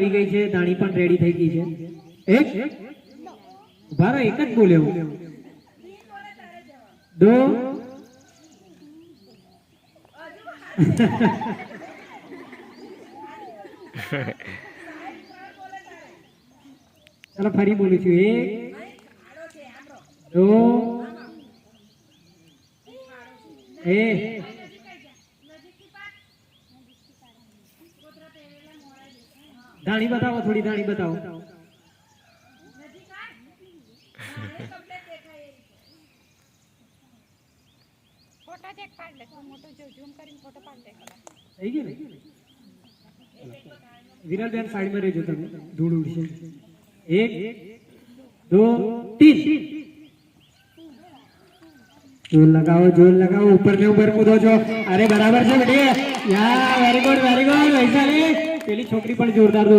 આવી ગઈ છે દાણી પણ રેડી થઈ ગઈ છે. એક? ભારા, એક જ બોલે દો? ચલો, ફરી બોલું છું. એક? દો? એ દાણી બતાવો થોડી દાણી બતાવો. ફોટો ચેક પાડ લે તું મોટો જો ઝૂમ કરીને ફોટો પાડ લે થઈ ગયું ને? વિરાલબેન સાઈડમાં રહેજો તમે. ધૂળ ઉડશે. એક દો તીન. જોર લગાવો જોર લગાવો. ઉપર ને ઉપર કૂદો છો. અરે બરાબર છે બેટી યા very good very good Vaishali. પેલી છોકરી પણ જોરદાર